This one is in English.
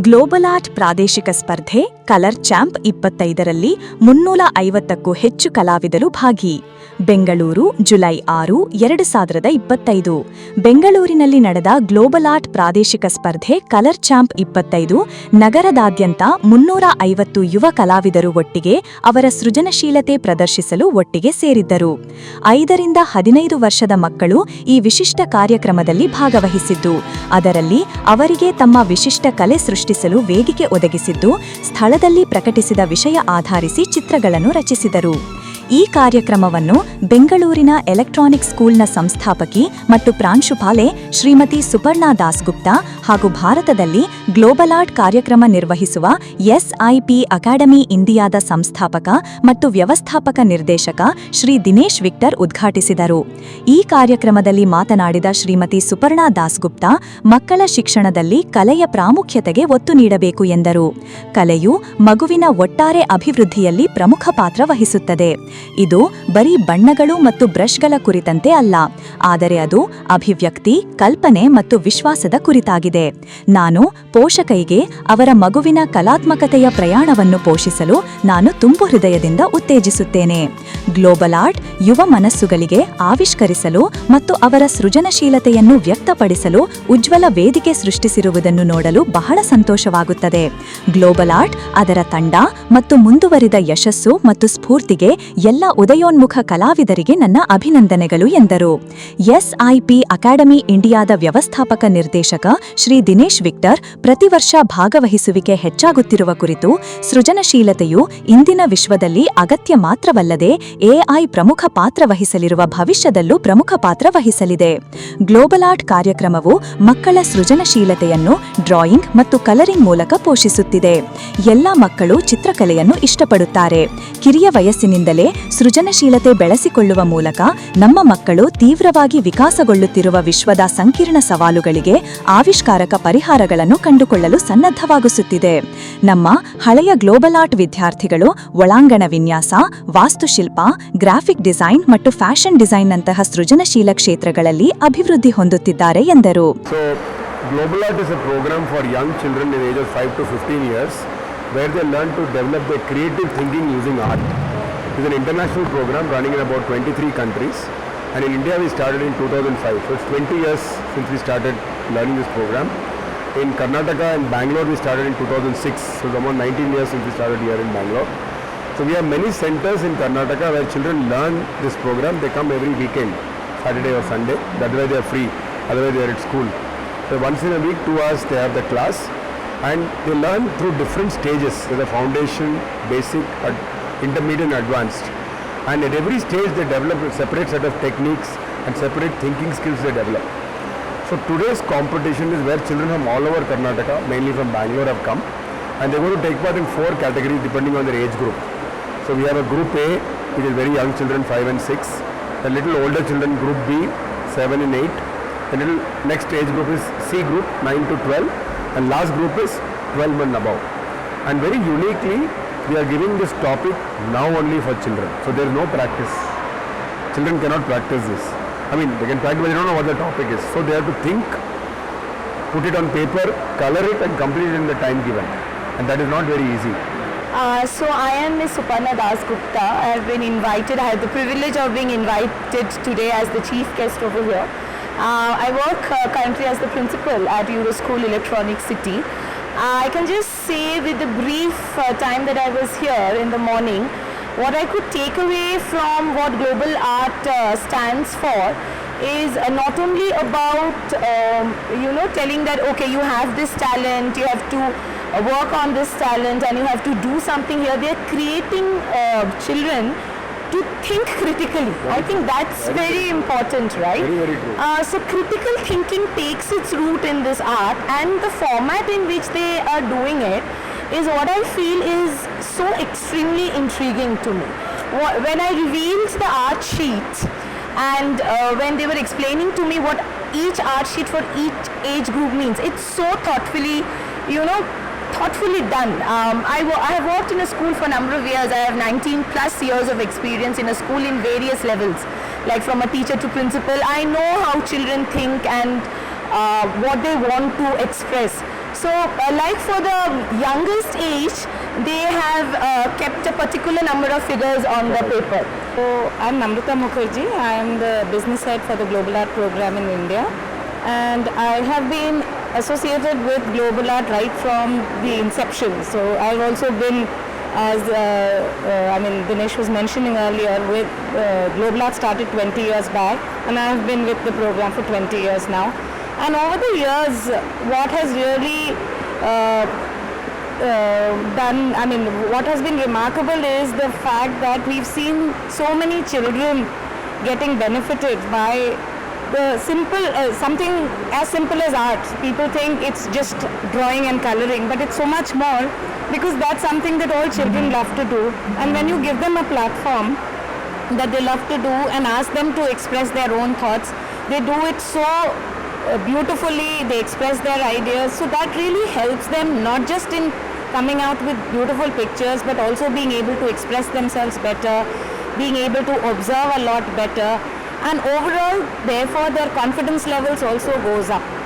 Global art ಪ್ರಾದೇಶಿಕ ಸ್ಪರ್ಧೆ colour champ ಇಪ್ಪತ್ತೈದರಲ್ಲಿ ಮುನ್ನೂರ ಐವತ್ತಕ್ಕೂ ಹೆಚ್ಚು ಕಲಾವಿದರು ಭಾಗಿ. ಬೆಂಗಳೂರು, ಜುಲೈ ಆರು, ಎರಡು ಸಾವಿರದ ಇಪ್ಪತ್ತೈದು. ಬೆಂಗಳೂರಿನಲ್ಲಿ ನಡೆದ ಗ್ಲೋಬಲ್ ಆರ್ಟ್ ಪ್ರಾದೇಶಿಕ ಸ್ಪರ್ಧೆ ಕಲರ್ ಚಾಂಪ್ ಇಪ್ಪತ್ತೈದು, ನಗರದಾದ್ಯಂತ ಮುನ್ನೂರ ಐವತ್ತು ಯುವ ಕಲಾವಿದರು ಒಟ್ಟಿಗೆ ಅವರ ಸೃಜನಶೀಲತೆ ಪ್ರದರ್ಶಿಸಲು ಒಟ್ಟಿಗೆ ಸೇರಿದ್ದರು. ಐದರಿಂದ ಹದಿನೈದು ವರ್ಷದ ಮಕ್ಕಳು ಈ ವಿಶಿಷ್ಟ ಕಾರ್ಯಕ್ರಮದಲ್ಲಿ ಭಾಗವಹಿಸಿದ್ದು, ಅದರಲ್ಲಿ ಅವರಿಗೆ ತಮ್ಮ ವಿಶಿಷ್ಟ ಕಲೆ ಸೃಷ್ಟಿಸಲು ವೇದಿಕೆ ಒದಗಿಸಿದ್ದು, ಸ್ಥಳದಲ್ಲಿ ಪ್ರಕಟಿಸಿದ ವಿಷಯ ಆಧರಿಸಿ ಚಿತ್ರಗಳನ್ನು ರಚಿಸಿದರು. ಈ ಕಾರ್ಯಕ್ರಮವನ್ನು ಬೆಂಗಳೂರಿನ ಎಲೆಕ್ಟ್ರಾನಿಕ್ ಸ್ಕೂಲ್ನ ಸಂಸ್ಥಾಪಕಿ ಮತ್ತು ಪ್ರಾಂಶುಪಾಲೆ ಶ್ರೀಮತಿ ಸುಪರ್ಣಾ ದಾಸ್ಗುಪ್ತಾ ಹಾಗೂ ಭಾರತದಲ್ಲಿ ಗ್ಲೋಬಲ್ ಆರ್ಟ್ ಕಾರ್ಯಕ್ರಮ ನಿರ್ವಹಿಸುವ ಎಸ್ಐಪಿ ಅಕಾಡೆಮಿ ಇಂಡಿಯಾದ ಸಂಸ್ಥಾಪಕ ಮತ್ತು ವ್ಯವಸ್ಥಾಪಕ ನಿರ್ದೇಶಕ ಶ್ರೀ ದಿನೇಶ್ ವಿಕ್ಟರ್ ಉದ್ಘಾಟಿಸಿದರು. ಈ ಕಾರ್ಯಕ್ರಮದಲ್ಲಿ ಮಾತನಾಡಿದ ಶ್ರೀಮತಿ ಸುಪರ್ಣಾ ದಾಸ್ಗುಪ್ತಾ ಮಕ್ಕಳ ಶಿಕ್ಷಣದಲ್ಲಿ ಕಲೆಯ ಪ್ರಾಮುಖ್ಯತೆಗೆ ಒತ್ತು ನೀಡಬೇಕು ಎಂದರು. ಕಲೆಯು ಮಗುವಿನ ಒಟ್ಟಾರೆ ಅಭಿವೃದ್ಧಿಯಲ್ಲಿ ಪ್ರಮುಖ ಪಾತ್ರ ವಹಿಸುತ್ತದೆ. ಇದು ಬರೀ ಬಣ್ಣಗಳು ಮತ್ತು ಬ್ರಷ್ಗಳ ಕುರಿತಂತೆ ಅಲ್ಲ, ಆದರೆ ಅದು ಅಭಿವ್ಯಕ್ತಿ, ಕಲ್ಪನೆ ಮತ್ತು ವಿಶ್ವಾಸದ ಕುರಿತಾಗಿದೆ. ನಾನು ಪೋಷಕೈಗೆ ಅವರ ಮಗುವಿನ ಕಲಾತ್ಮಕತೆಯ ಪ್ರಯಾಣವನ್ನು ಪೋಷಿಸಲು ನಾನು ತುಂಬು ಹೃದಯದಿಂದ ಉತ್ತೇಜಿಸುತ್ತೇನೆ. ಗ್ಲೋಬಲ್ ಆರ್ಟ್ ಯುವ ಮನಸ್ಸುಗಳಿಗೆ ಆವಿಷ್ಕರಿಸಲು ಮತ್ತು ಅವರ ಸೃಜನಶೀಲತೆಯನ್ನು ವ್ಯಕ್ತಪಡಿಸಲು ಉಜ್ವಲ ವೇದಿಕೆ ಸೃಷ್ಟಿಸಿರುವುದನ್ನು ನೋಡಲು ಬಹಳ ಸಂತೋಷವಾಗುತ್ತದೆ. ಗ್ಲೋಬಲ್ ಆರ್ಟ್ ಅದರ ತಂಡ ಮತ್ತು ಮುಂದುವರಿದ ಯಶಸ್ಸು ಮತ್ತು ಸ್ಫೂರ್ತಿಗೆ ಎಲ್ಲ ಉದಯೋನ್ಮುಖ ಕಲಾವಿದರಿಗೆ ನನ್ನ ಅಭಿನಂದನೆಗಳು ಎಂದರು. ಎಸ್ಐಪಿ ಅಕಾಡೆಮಿ ಇಂಡಿಯಾದ ವ್ಯವಸ್ಥಾಪಕ ನಿರ್ದೇಶಕ ಶ್ರೀ ದಿನೇಶ್ ವಿಕ್ಟರ್ ಪ್ರತಿ ವರ್ಷ ಭಾಗವಹಿಸುವಿಕೆ ಹೆಚ್ಚಾಗುತ್ತಿರುವ ಕುರಿತು ಸೃಜನಶೀಲತೆಯು ಇಂದಿನ ವಿಶ್ವದಲ್ಲಿ ಅಗತ್ಯ ಮಾತ್ರವಲ್ಲದೆ ಎಐ ಪ್ರಮುಖ ಪಾತ್ರ ವಹಿಸಲಿರುವ ಭವಿಷ್ಯದಲ್ಲೂ ಪ್ರಮುಖ ಪಾತ್ರ ವಹಿಸಲಿದೆ. ಗ್ಲೋಬಲ್ ಆರ್ಟ್ ಕಾರ್ಯಕ್ರಮವು ಮಕ್ಕಳ ಸೃಜನಶೀಲತೆಯನ್ನು ಡ್ರಾಯಿಂಗ್ ಮತ್ತು ಕಲರಿಂಗ್ ಮೂಲಕ ಪೋಷಿಸುತ್ತಿದೆ. ಎಲ್ಲ ಮಕ್ಕಳು ಚಿತ್ರಕಲೆಯನ್ನು ಇಷ್ಟಪಡುತ್ತಾರೆ. ಕಿರಿಯ ವಯಸ್ಸಿನಿಂದಲೇ ಸೃಜನಶೀಲತೆ ಬೆಳೆಸಿಕೊಳ್ಳುವ ಮೂಲಕ ನಮ್ಮ ಮಕ್ಕಳು ತೀವ್ರವಾಗಿ ವಿಕಾಸಗೊಳ್ಳುತ್ತಿರುವ ವಿಶ್ವದ ಸಂಕೀರ್ಣ ಸವಾಲುಗಳಿಗೆ ಆವಿಷ್ಕಾರಕ ಪರಿಹಾರಗಳನ್ನು ಕಂಡುಕೊಳ್ಳಲು ಸನ್ನದ್ಧವಾಗಿಸುತ್ತಿದೆ ನಮ್ಮ ಹಳೆಯ ಗ್ಲೋಬಲ್ ಆರ್ಟ್ ವಿದ್ಯಾರ್ಥಿಗಳು ಒಳಾಂಗಣ ವಿನ್ಯಾಸ, ವಾಸ್ತುಶಿಲ್ಪ, ಗ್ರಾಫಿಕ್ ಡಿಸೈನ್ ಮತ್ತು ಫ್ಯಾಷನ್ ಡಿಸೈನ್ನಂತಹ ಸೃಜನಶೀಲ ಕ್ಷೇತ್ರಗಳಲ್ಲಿ ಅಭಿವೃದ್ಧಿ ಹೊಂದುತ್ತಿದ್ದಾರೆ ಎಂದರು Global Art is a program for young children in age of 5 to 15 years, where they learn to develop their creative thinking using art. It's an international program running in about 23 countries and in India we started in 2005. So it's 20 years since we started learning this program. In Karnataka and Bangalore we started in 2006. So it's about 19 years since we started here in Bangalore. So we have many centers in Karnataka where children learn this program. They come every weekend, Saturday or Sunday. That way they are free. Otherwise they are at school. So once in a week, two hours they have the class, and they learn through different stages. There's a foundation, basic, intermediate, and advanced. And at every stage they develop a separate set of techniques and separate thinking skills they develop. So today's competition is where children from all over Karnataka, mainly from Bangalore, have come, and they're going to take part in four categories depending on their age group. So we have a group A, which is very young children, 5 and 6. The little older children, group B, 7 and 8. The little next age group is C group, 9 to 12. And last group is 12 and above. And very uniquely, we are giving this topic now only for children. So there is no practice. Children cannot practice this. I mean, they can practice, but they don't know what the topic is. So they have to think, put it on paper, color it, and complete it in the time given. And that is not very easy. Uh, so I am Ms. Suparna Das Gupta. I have been invited, I have the privilege of being invited today as the chief guest over here. Uh, I work uh, currently as the principal at Euroschool Electronic City. Uh, I can just say with the brief uh, time that I was here in the morning, what I could take away from what global art uh, stands for is uh, not only about um, you know telling that okay you have this talent you have to uh, work on this talent and you have to do something here. They're creating uh, children to think critically. I think that's very important right? Very, very true. uh, so critical thinking takes its root in this art and the format in which they are doing it is what i feel is so extremely intriguing to me. When i revealed the art sheet and uh, when they were explaining to me what each art sheet for each age group means it's so thoughtfully you know thoughtfully done um, I, I have worked in a school for a number of years i have 19 plus years of experience in a school in various levels like from a teacher to principal i know how children think and uh, what they want to express So, uh, like for the youngest age, they have uh, kept a particular number of figures on the paper. So I'm Namrata Mukherjee. I am the business head for the Global Art program in India. And I have been associated with Global Art right from the inception. So I've also been, as uh, uh, I mean, Dinesh was mentioning earlier, with uh, Global Art started 20 years back, and I have been with the program for 20 years now. And over the years, what has really uh, uh, done, I mean, what has been remarkable is the fact that we've seen so many children getting benefited by the simple, uh, something as simple as art. People think it's just drawing and coloring, but it's so much more because that's something that all children love to do. And when you give them a platform that they love to do and ask them to express their own thoughts, they do it so uh, beautifully, they express their ideas. So that really helps them not just in coming out with beautiful pictures, but also being able to express themselves better, being able to observe a lot better, and overall, therefore, their confidence levels also goes up.